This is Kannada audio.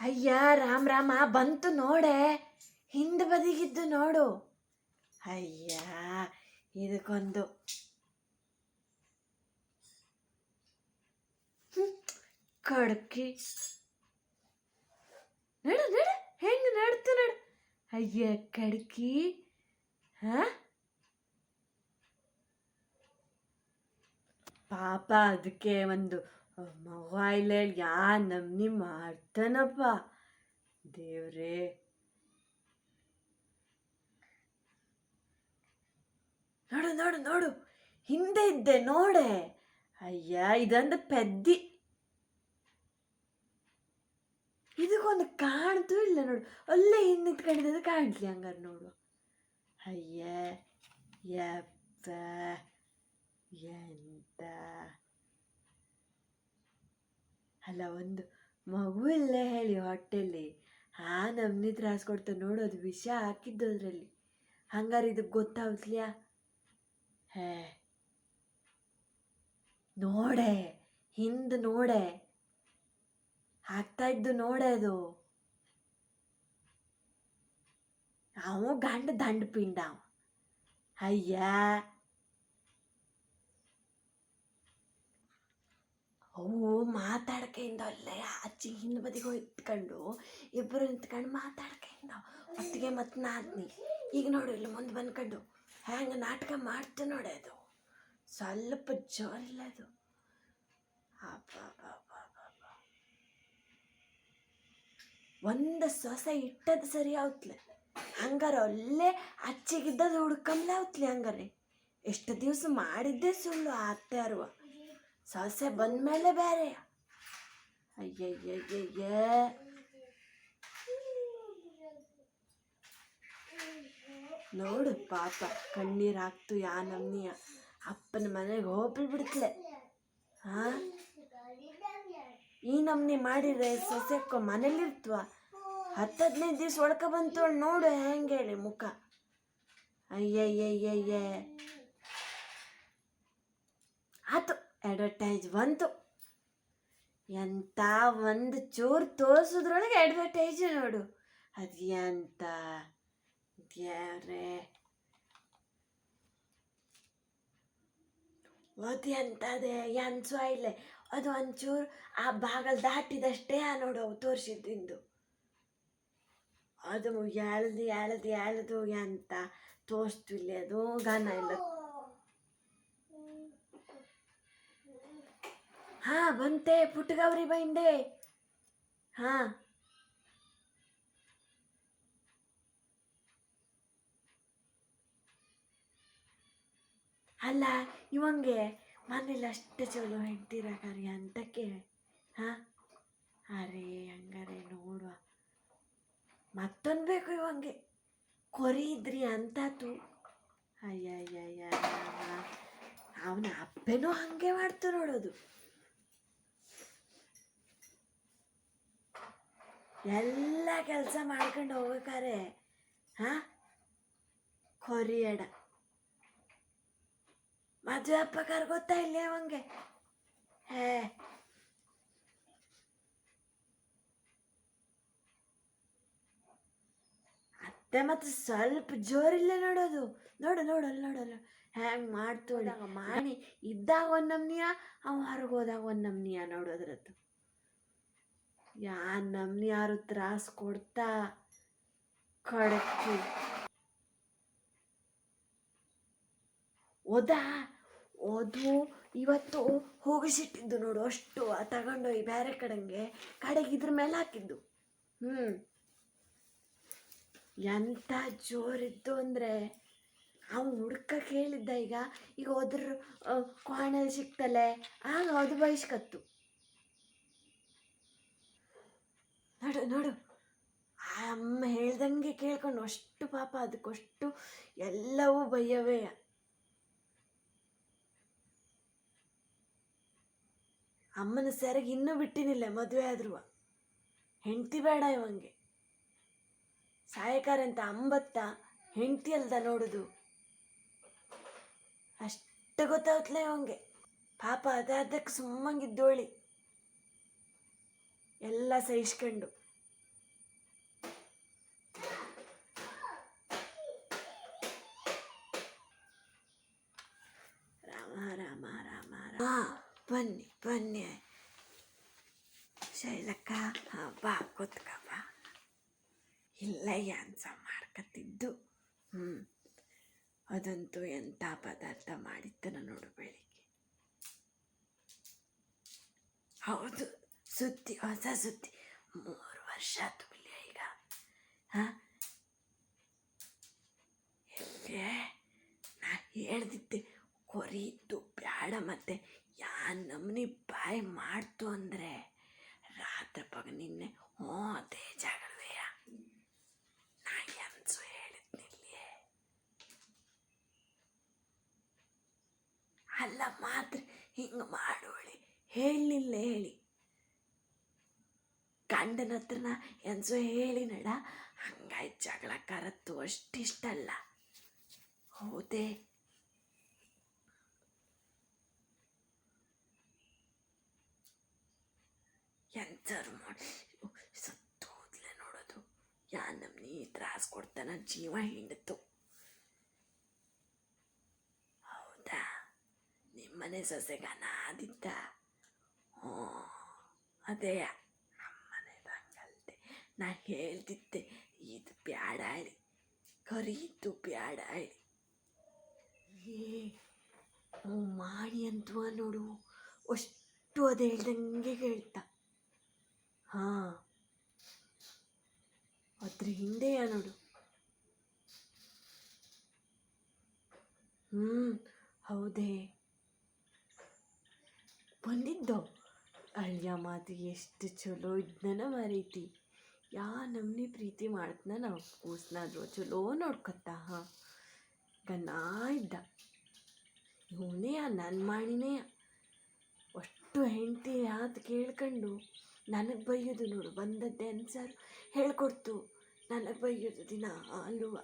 ಅಯ್ಯ, ರಾಮ್ ರಾಮ, ಬಂತು ನೋಡೆ. ಹಿಂದೆ ಬದಿಗಿದ್ದು ನೋಡು. ಅಯ್ಯ, ಇದಕ್ಕೊಂದು. ಕಡಕಿ. ನಡು ನಡು, ಹೆಂಗ್ ನಡ್ತು ನಡು. ಅಯ್ಯ, ಕಡ್ಕಿ. ಹಾ? ಪಾಪ, ಅದಕ್ಕೆ ಒಂದು ಮೊಬೈಲ್ ಯಾ ನಮ್ನಿ ಮಾಡ್ತಾನಪ್ಪ? ದೇವ್ರೇ. ನೋಡು ನೋಡು ನೋಡು. ಹಿಂದೆ ಇದ್ದೆ, ನೋಡೆ. ಅಯ್ಯ, ಇದೊಂದು ಪೆದ್ದಿ. ಇದಕ್ಕೊಂದು ಕಾಣ್ತು ಇಲ್ಲ ನೋಡು. ಅಲ್ಲೇ ಹಿಂದೆ ನಿಂತ್ಕೊಂಡಿದ್ದು ಕಾಣ್ಲಿ ಹಂಗಾರೆ ನೋಡು. ಅಯ್ಯ, ಯಪ್ಪ, ಎಂತ? ಅಲ್ಲ, ಒಂದು ಮಗು ಇಲ್ಲೇ ಹೇಳಿ ಹೊಟ್ಟೆಲಿ ಹಾ ನಮ್ನಿ ತ್ರಾಸ್ ಕೊಡ್ತಾ ನೋಡೋದು ವಿಷ ಹಾಕಿದ್ದು ಅದರಲ್ಲಿ ಹಂಗಾರೆ ಇದಕ್ಕೆ ಗೊತ್ತಾಗ್ಲಿಯಾ ಹೇ. ನೋಡೆ, ಹಿಂದೆ ನೋಡೆ. ಹಾಕ್ತಾ ಇದ್ದು ನೋಡೆ ಅದು. ಅವ ಗಂಡ ದಂಡ ಪಿಂಡ ಅಯ್ಯ ಅವು ಮಾತಾಡ್ಕೆಯಿಂದ ಅಲ್ಲೇ ಆಚೆ ಹಿಂದೆ ಬದಿಗೆ ಹೋಗಿ ಇತ್ಕೊಂಡು ಇಬ್ಬರು ನಿಂತ್ಕೊಂಡು ಮಾತಾಡ್ಕೆಯಿಂದ ಒಟ್ಟಿಗೆ ಮತ್ತೆ ನಾದ್ನಿ. ಈಗ ನೋಡು ಇಲ್ಲಿ ಮುಂದೆ ಬಂದ್ಕೊಂಡು ಹೆಂಗೆ ನಾಟಕ ಮಾಡ್ತು ನೋಡಿ ಅದು. ಸ್ವಲ್ಪ ಜೋರಿಲ್ಲ ಅದು. ಒಂದು ಸೊಸೆ ಇಟ್ಟದ್ದು ಸರಿ ಆವತ್ಲೆ. ಹಂಗಾರ ಅಲ್ಲೇ ಅಚ್ಚಿಗಿದ್ದದು ಹುಡ್ಕಂಬ್ಲೆ ಆವತ್ಲೆ ಹಂಗಾರೆ. ಎಷ್ಟು ದಿವಸ ಮಾಡಿದ್ದೆ ಸುಳ್ಳು ಆ ಅತ್ತೆ ಅರುವ. ಸೊಸೆ ಬಂದ್ಮೇಲೆ ಬೇರೆ. ಅಯ್ಯಯ್ಯಯ್ಯಯ್ಯ. ನೋಡು ಪಾಪ, ಕಣ್ಣೀರ್ ಹಾಕ್ತು ಯಾ ನಮ್ನಿಯ. ಅಪ್ಪನ ಮನೆಗೆ ಹೋಗಿ ಬಿಡ್ತಲೆ. ಹಾ ಈ ನಮ್ನಿ ಮಾಡಿದ್ರೆ ಸೊಸೆಕ್ಕ ಮನೇಲಿರ್ತವ? ಹತ್ತು ಹದಿನೈದು ದಿವ್ಸ ಒಳಕ ಬಂತು ನೋಡು ಹೆಂಗೆ ಹೇಳಿ ಮುಖ. ಅಯ್ಯಯ್ಯಯ್ಯಯ್ಯ. ಆತು. ಅಡ್ವರ್ಟೈಸ್ ಬಂತು ಎಂತ ಒಂದು ಚೂರು ತೋರಿಸಿದ್ರೊಳಗೆ ಅಡ್ವರ್ಟೈಸ್ ನೋಡು. ಅದು ಎಂತ? ದೇವ್ರೇ. ಅದು ಎಂತದೆ? ಎನ್ಸು ಇಲ್ಲೇ ಅದು ಒಂಚೂರು ಆ ಬಾಗಲ್ ದಾಟಿದಷ್ಟೇ ಆ ನೋಡು ಅವು ತೋರಿಸಿದ್ದು ಅದು ಎಳ್ದು ಎಳ್ದು ಎಳ್ದು ಎಂತ? ತೋರಿಸ್ತಿಲ್ಲ ಅದು ಗಾನ ಇಲ್ಲ. ಹಾ, ಬಂತೆ, ಪುಟ್ಟಗೌರಿ ಬೈಂದೆ. ಹಾ. ಅಲ್ಲ, ಇವಂಗೆ ಮನೇಲಿ ಅಷ್ಟು ಚಲೋ ಕಾರ್ಯ ಅಂತ ಕೇಳಿ. ಹಾ? ಅರೇ, ಹಂಗಾರೆ ನೋಡುವ. ಮತ್ತೊಂದು ಬೇಕು ಇವಂಗೆ. ಕೊರಿ ಇದ್ರಿ ಅಂತಾತು ಅಯ್ಯ ಅವನ ಅಪ್ಪೇನೂ ಹಂಗೆ ಮಾಡ್ತು ನೋಡೋದು. ಎಲ್ಲ ಕೆಲಸ ಮಾಡ್ಕೊಂಡು ಹೋಗ್ಬೇಕಾರೆ ಹಾ? ಕೊರಿಯಡ. ಮದುವೆ ಅಪ್ಪಕಾರ ಗೊತ್ತಾ ಇಲ್ಲೇ ಅವಂಗೆ? ಹೇ. ಅತ್ತೆ ಮತ್ತೆ ಸ್ವಲ್ಪ ಜೋರಿಲ್ಲ ನೋಡೋದು. ನೋಡು ನೋಡಲ್ ಅಲ್ಲಿ ನೋಡಲ್ಲ ಹ್ಯಾಂಗ್ ಮಾಡ್ತು ಮಾಡಿ ಇದ್ದಾಗ ಒಂದು ನಮ್ನಿಯ ಅವ ಹೊರಗೋದಾಗ ಒಂದು ನಮ್ನಿಯ ನೋಡೋದ್ರದ್ದು. ಯಾ ನಮ್ನ ಯಾರು ತ್ರಾಸ ಕೊಡ್ತಾ? ಕಡಕ್ಕಿ ಓದಾ? ಓದು. ಇವತ್ತು ಹೋಗಿಸಿಟ್ಟಿದ್ದು ನೋಡು ಅಷ್ಟು. ತಗೊಂಡೋಗಿ ಬೇರೆ ಕಡೆಗೆ. ಕಡೆಗೆ ಇದ್ರ ಮೇಲೆ ಹಾಕಿದ್ದು. ಹ್ಞೂ ಎಂಥ ಜೋರಿತ್ತು ಅಂದರೆ? ಅವ್ನು ಹುಡ್ಕಕ್ಕೆ ಕೇಳಿದ್ದ ಈಗ. ಈಗ ಹೋದ್ರ ಕೋಣಲ್ಲಿ ಸಿಕ್ತಲೆ. ಆಗ ಅದು ಬಯಸ್ಕತ್ತು ನೋಡು ನೋಡು. ಆ ಅಮ್ಮ ಹೇಳ್ದಂಗೆ ಕೇಳ್ಕೊಂಡು ಅಷ್ಟು ಪಾಪ ಅದಕ್ಕಷ್ಟು ಎಲ್ಲವೂ ಭಯವೇ ಅಮ್ಮನ ಸೆರೆಗೆ ಇನ್ನೂ ಬಿಟ್ಟಿನಿಲ್ಲ, ಮದುವೆ ಆದ್ರುವ. ಹೆಂಡತಿ ಬೇಡ ಇವಂಗೆ. ಸಾಯಕಾರ ಅಂತ ಅಂಬತ್ತ ಹೆಂಡತಿ ಅಲ್ದ ನೋಡುದು. ಅಷ್ಟು ಗೊತ್ತಾಗ್ತಲೇ ಇವಂಗೆ. ಪಾಪ ಅದಾದಕ್ಕೆ ಸುಮ್ಮಂಗಿದ್ದೋಳಿ. ಎಲ್ಲ ಸಹಿಸ್ಕೊಂಡು. ರಾಮ ರಾಮ ರಾಮ ರಾಮ. ಬನ್ನಿ ಬನ್ನಿ. ಶೈಲಕ್ಕ, ಹಾಂ, ಬಾ, ಕೂತ್ಕ, ಬಾ. ಇಲ್ಲ ಯಾನ್ಸ ಮಾಡ್ಕತ್ತಿದ್ದು? ಹ್ಞೂ ಅದಂತೂ ಎಂಥ ಪದಾರ್ಥ ಮಾಡಿದ್ದನ ನೋಡು ಬೆಳಿಗ್ಗೆ. ಹೌದು. ಸುದ್ದಿ ಹೊಸ ಸುದ್ದಿ ಮೂರು ವರ್ಷ ತುಂಬಲಿ ಈಗ. ಹಾಂ? ಎಲ್ಲಿ ನಾ ಹೇಳ್ದಿದ್ದೆ, ಕೊರೀತು ಬ್ಯಾಡ ಮತ್ತೆ. ಯಾ ನಮ್ನಿ ಬಾಯಿ ಮಾಡ್ತು ಅಂದರೆ ರಾತ್ರಿ ಪಗ ನಿನ್ನೆ ಹ್ಞೂ ಅದೇ ಜಾಗಲ್ವೆಯ ನಾ ಎನ್ಸು ಹೇಳಿದ್ನಿಲ್ಲಿಯೇ ಅಲ್ಲ ಮಾತ್ರ, ಹಿಂಗೆ ಮಾಡೋಳಿ ಹೇಳಿಲ್ಲ ಹೇಳಿ. ಗಂಡನ ಹತ್ರನ ಎನ್ಸು ಹೇಳಿ ನಡ. ಹಂಗಾಯ್ತು ಜಗಳ ಕರತ್ತು ಅಷ್ಟಿಷ್ಟಲ್ಲ ಹೌದೇ? ಎಂಥರು ಮಾಡಿ? ಸತ್ತು ಹೋದ್ಲೆ ನೋಡೋದು. ಯಾ ನಮ್ನಿ ತ್ರಾಸ ಕೊಡ್ತಾನ? ಜೀವ ಹಿಂಡಿತು ಹೌದಾ? ನಿಮ್ಮನೆ ಸೊಸೆಗನ ಆದಿತ್ತ ಹ್ಞೂ ಅದೇ ನಮ್ಮನೆದಂಗಲ್ದೆ ನಾ ಹೇಳ್ತಿದ್ದೆ, ಇದು ಬ್ಯಾಡ ಹೇಳಿ ಕರೀತು ಬ್ಯಾಡ ಹೇಳಿ. ಏ ಮಾಡಿ ಅಂತವ ನೋಡು, ಅಷ್ಟು ಅದು ಹೇಳ್ದಂಗೆ ಕೇಳ್ತಾ ಹಾಂ, ಅದ್ರ ಹಿಂದೆಯ ನೋಡು. ಹ್ಞೂ ಹೌದೇ. ಬಂದಿದ್ದೋ? ಅಳಿಯ ಮಾತು ಎಷ್ಟು ಚಲೋ ಇದ್ದನ ಮರೀತಿ. ಯಾ ನಮ್ನಿ ಪ್ರೀತಿ ಮಾಡ್ತನ ನಾವು ಕೂಸ್ನಾದ್ರು. ಚಲೋ ನೋಡ್ಕೊತ ಹಾಂ. ಗನ್ನ ಇದ್ದ. ಇವನೇ ನನ್ನ ಮಾಡಿನೇ ಅಷ್ಟು ಹೆಂಡತಿ ಯಾವ್ದು ಕೇಳ್ಕೊಂಡು ನನಗೆ ಬೈಯೋದು ನೋಡು. ಬಂದದ್ದೆ ಅನ್ಸಾರು ಹೇಳ್ಕೊಡ್ತು. ನನಗೆ ಬೈಯೋದು ದಿನ ಅಲ್ವ.